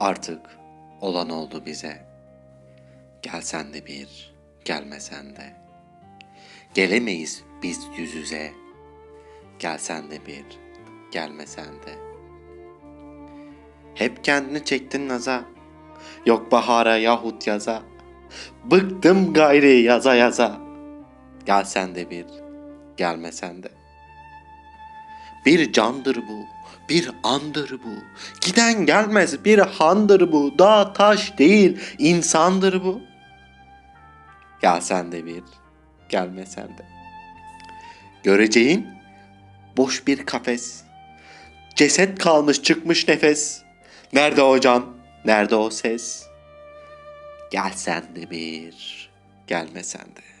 Artık olan oldu bize. Gelsen de bir, gelmesen de. Gelemeyiz biz yüz yüze. Gelsen de bir, gelmesen de. Hep kendini çektin naza. Yok bahara yahut yaza. Bıktım gayri yaza yaza. Gelsen de bir, gelmesen de. Bir candır bu, bir andır bu. Giden gelmez bir handır bu. Dağ taş değil, insandır bu. Gelsen de bir, gelmesen de. Göreceğin boş bir kafes. Ceset kalmış çıkmış nefes. Nerede o can, nerede o ses? Gelsen de bir, gelmesen de.